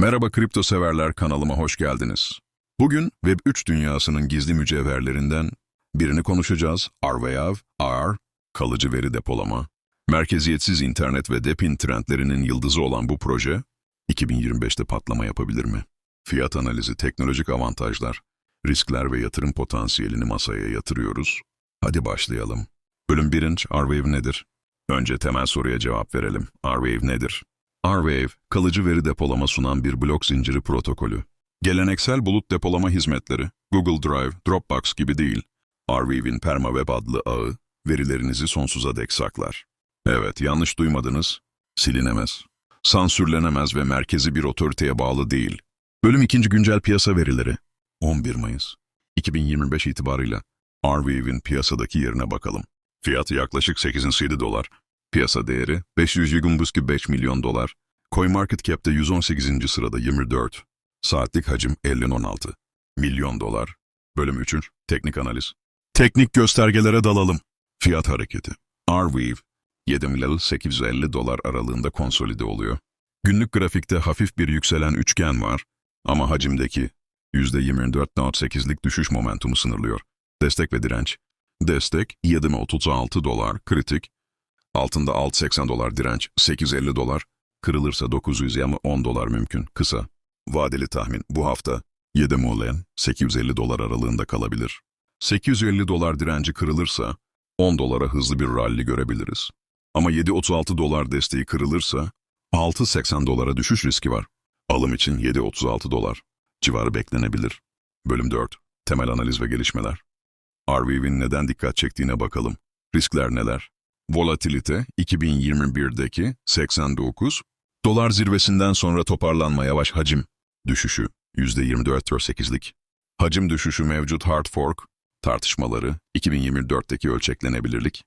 Merhaba kripto severler kanalıma hoş geldiniz. Bugün Web3 dünyasının gizli mücevherlerinden birini konuşacağız. RVAV, R, kalıcı veri depolama. Merkeziyetsiz internet ve depin trendlerinin yıldızı olan bu proje, 2025'te patlama yapabilir mi? Fiyat analizi, teknolojik avantajlar, riskler ve yatırım potansiyelini masaya yatırıyoruz. Hadi başlayalım. Bölüm 1. RWAVE nedir? Önce temel soruya cevap verelim. RWAVE nedir? RWAVE, kalıcı veri depolama sunan bir blok zinciri protokolü. Geleneksel bulut depolama hizmetleri, Google Drive, Dropbox gibi değil. RWAVE'in PermaWeb adlı ağı, verilerinizi sonsuza dek saklar. Evet, yanlış duymadınız. Silinemez. Sansürlenemez ve merkezi bir otoriteye bağlı değil. Bölüm 2. Güncel Piyasa Verileri 11 Mayıs 2025 itibarıyla RWAVE'in piyasadaki yerine bakalım. Fiyatı yaklaşık 8,7 dolar. Piyasa değeri 525 milyon dolar. CoinMarketCap'te 118. sırada 24. Saatlik hacim 50.16. Milyon dolar. Bölüm 3. Teknik analiz. Teknik göstergelere dalalım. Fiyat hareketi. RWAVE 7 milyar 850 dolar aralığında konsolide oluyor. Günlük grafikte hafif bir yükselen üçgen var ama hacimdeki %24.8'lik düşüş momentumu sınırlıyor. Destek ve direnç. Destek 7.36 dolar, kritik. Altında 6.80 dolar direnç, 8.50 dolar. Kırılırsa 900 ya 10 dolar mümkün. Kısa. Vadeli tahmin bu hafta 7 mulen 850 dolar aralığında kalabilir. 850 dolar direnci kırılırsa 10 dolara hızlı bir rally görebiliriz. Ama 7.36 dolar desteği kırılırsa 6.80 dolara düşüş riski var. Alım için 7.36 dolar civarı beklenebilir. Bölüm 4. Temel analiz ve gelişmeler. RWAVE'in neden dikkat çektiğine bakalım. Riskler neler? Volatilite 2021'deki 89, dolar zirvesinden sonra toparlanma yavaş hacim düşüşü %24.8'lik. Hacim düşüşü mevcut hard fork tartışmaları 2024'teki ölçeklenebilirlik.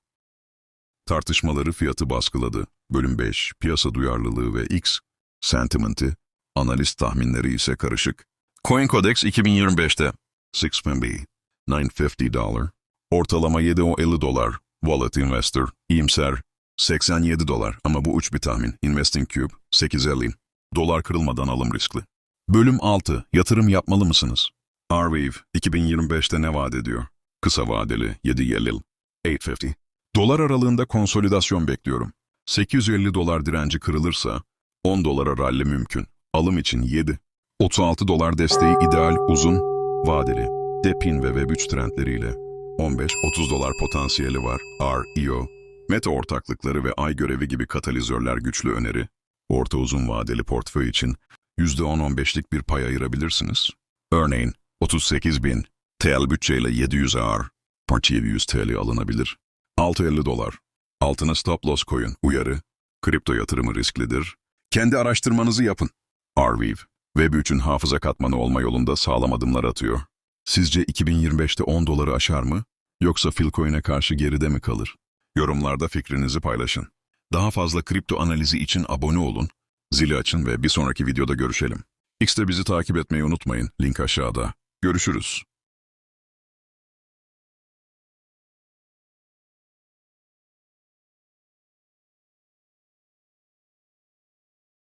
Tartışmaları fiyatı baskıladı. Bölüm 5 piyasa duyarlılığı ve X sentiment'i analist tahminleri ise karışık. CoinCodex 2025'te 6.B 950 dolar. Ortalama 7.50 dolar. Wallet Investor, iyimser 87 dolar ama bu uç bir tahmin. Investing Cube 8.50. Dolar kırılmadan alım riskli. Bölüm 6. Yatırım yapmalı mısınız? RWAVE 2025'te ne vaat ediyor? Kısa vadeli 7 yıl 850. Dolar aralığında konsolidasyon bekliyorum. 850 dolar direnci kırılırsa 10 dolara rally mümkün. Alım için 7. 36 dolar desteği ideal uzun vadeli. Depin ve Web3 trendleriyle 15-30 dolar potansiyeli var. R, IO, meta ortaklıkları ve ay görevi gibi katalizörler güçlü öneri. Orta uzun vadeli portföy için %10-15'lik bir pay ayırabilirsiniz. Örneğin 38 bin TL bütçeyle 700 AR, parçaya 100 TL alınabilir. 650 dolar. Altına stop loss koyun. Uyarı. Kripto yatırımı risklidir. Kendi araştırmanızı yapın. Arviv, Web3'ün hafıza katmanı olma yolunda sağlam adımlar atıyor. Sizce 2025'te 10 doları aşar mı? Yoksa Philcoin'e karşı geride mi kalır? Yorumlarda fikrinizi paylaşın. Daha fazla kripto analizi için abone olun, zili açın ve bir sonraki videoda görüşelim. X'te bizi takip etmeyi unutmayın, link aşağıda. Görüşürüz.